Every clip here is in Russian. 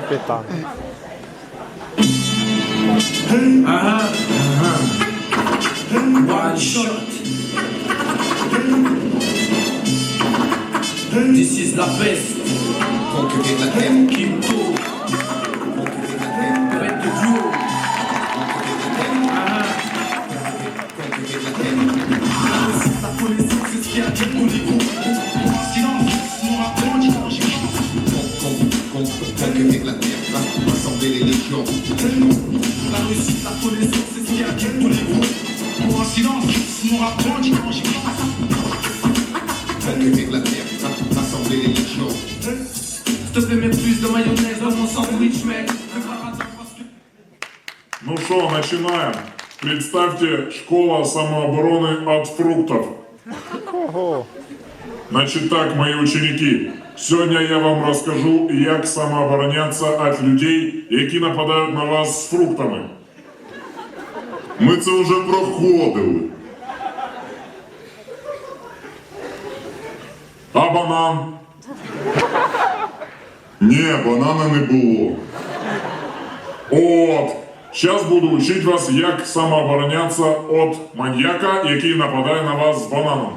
capital. Uh-huh, This is la peste. Conquérir la terre. Kimto. Conquérir la terre. De. Conquérir la terre. Conquérir la terre. c'est ce. Silence, Con- con- Conquérir la terre, ra- rassembler les légions. La réussite, la connaissance, c'est ce qui attire mon ego. Pour un silence, mon rapport, dimanche. Conquérir la terre, ra- rassembler les légions. S'il te plaît, mets plus de mayonnaise dans mon sandwich, mec. Pas. Ну что, начинаем. Представьте, школа самообороны от фруктов. Ого. Значить так, мої ученики, сьогодні я вам розкажу, як самооборонятися від людей, які нападають на вас з фруктами. Ми це вже проходили. А банан? Ні, банана не було. От. Зараз буду вчити вас, як самооборонятися від маньяка, який нападає на вас з бананом.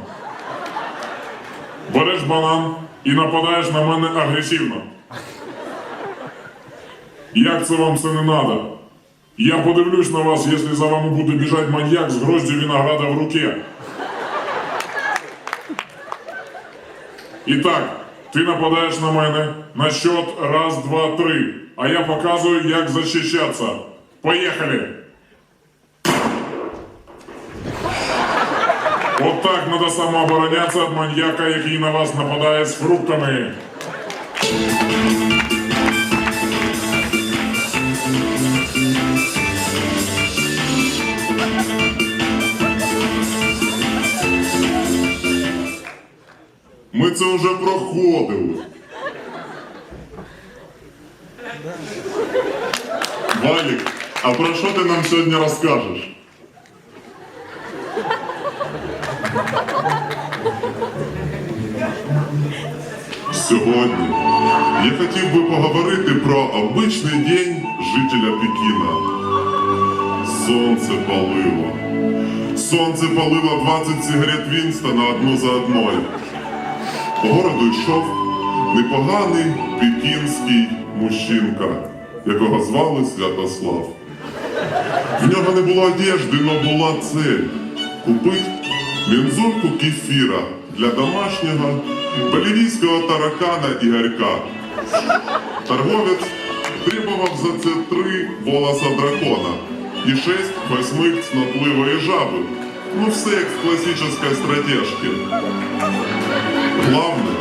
Береш банан і нападаєш на мене агресивно. Як це вам це не треба? Я подивлюсь на вас, якщо за вами буде біжати маньяк з гроздю винограда в руке. І так, ти нападаєш на мене на счет раз, два, три. А я показую, як захищатися. Поїхали! От так треба самооборонятися від маньяка, який на вас нападає з фруктами. Ми це вже проходили. Валік, а про що ти нам сьогодні розкажеш? Хотів би поговорити про обичний день жителя Пекіна. Сонце палило. Сонце палило 20 сигарет Вінстона одну за одною. По городу йшов непоганий пекінський мужчинка, якого звали Святослав. В нього не було одежди, але була цель купити мензурку кефіра для домашнього болівійського таракана Ігорька. Торговець требував за це три волоса дракона і шесть восьмих цнотливої жаби. Ну все як в класичній стратежці. Главне,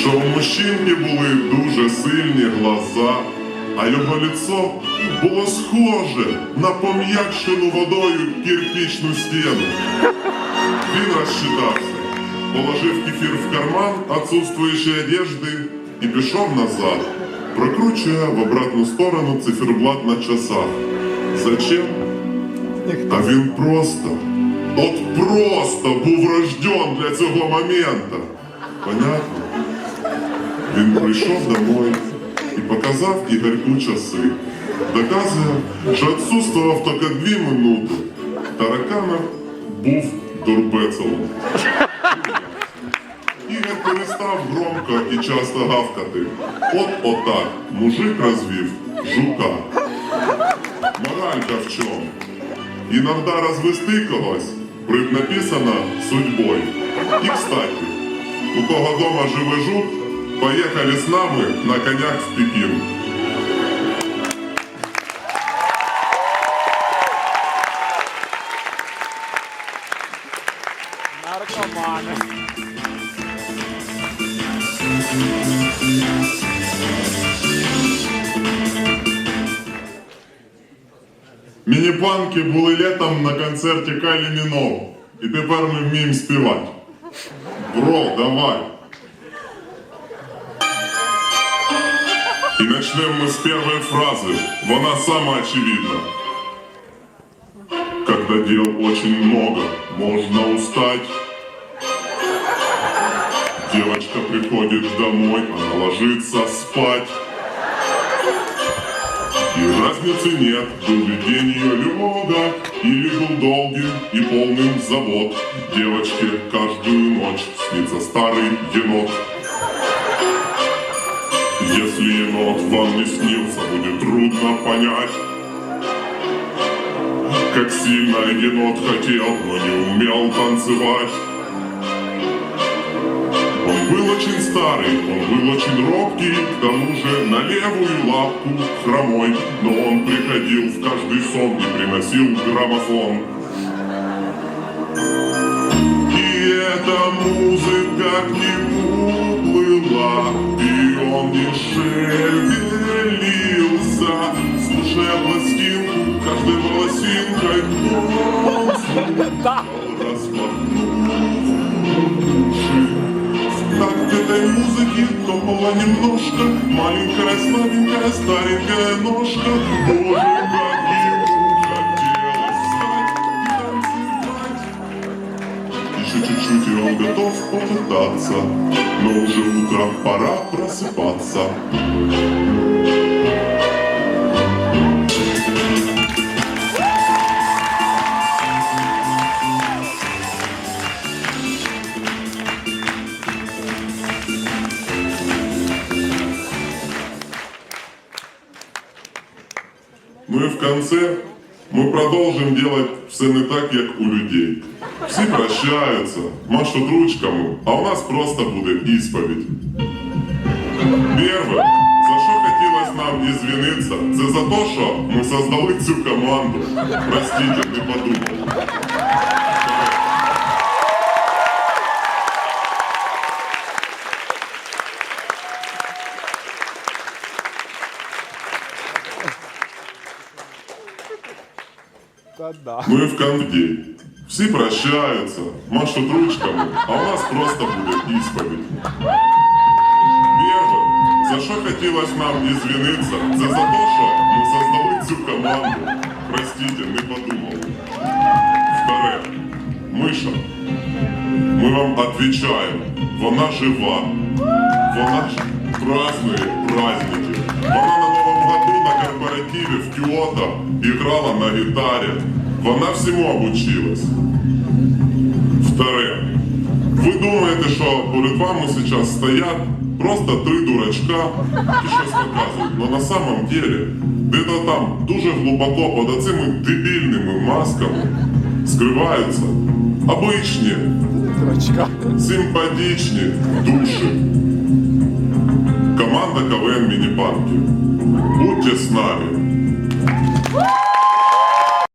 що у мужчинки були дуже сильні глаза, а його лицо було схоже на пом'якшену водою кирпичну стіну. Він розчитався, положив кефір в карман отсутствуючої одежди і пішов назад, прокручує в обратну сторону циферблат на часах. Зачем? А він просто, от просто був рожден для цього моменту. Понятно? Він прийшов домой і показав Ігорьку часи. Доказує, що відсутствував тільки дві минути. Таракана був дурбецелом. Перестав громко і часто гавкати. От отак мужик розвів жука. Моралька в чому? Иногда розвести когось преднаписано судьбою. І кстати, у кого дома живе жук, поїхали з нами на конях в Пекин. Мініпанки були літом на концерті Кайлі Мінов. І тепер ми вміємо співати. Бро, давай. І начнем мы с первой фразы. Вона сама очевидна. Когда дел очень много, можно устать. Девочка приходит домой, она ложится спать. И разницы нет, был ли день ее легок, или был долгим и полным завод. Девочке каждую ночь снится старый енот. Если енот вам не снился, будет трудно понять, как сильно енот хотел, но не умел танцевать. Был очень старый, он был очень робкий, к тому же на левую лапку хромой, но он приходил в каждый сон и приносил граммофон. И эта музыка к нему плыла, и он не шевелился, слушая пластинку, каждой волосинкой он слушал, этой музыки топала немножко. Маленькая, слабенькая, старенькая ножка. Боже, как ему хотелось встать и танцевать Еще чуть-чуть и он готов попытаться Но уже утро, пора просыпаться Ну і в конце ми продовжимо делать все не так, як у людей. Всі прощаються, машуть ручками, а у нас просто буде ісповідь. Перше, за що хотілося нам ізвінитися, це за те, що ми создали цю команду. Простите, не подумав. Та да. Ну і в конце. Всі прощаються, машуть ручками, а у нас просто буде ісповідь. Перше, за що хотілося нам ізвінитися, це за те, що ми создали цю команду. Простите, не подумав. Вторе, Миша, ми вам відповідаємо, вона жива, вона ж празднує праздники. Вона на Новому году на корпоративі в Кіото играла на гітарі. Вона всьому обучилась. Вторе. Ви думаєте, що перед вами зараз стоять просто три дурачка і щось показують. Но на самом деле, де-то там дуже глибоко під оцими дебільними масками скриваються обичні, Дурачка. симпатичні душі. Команда КВН Міні-Панки. Будьте с нами!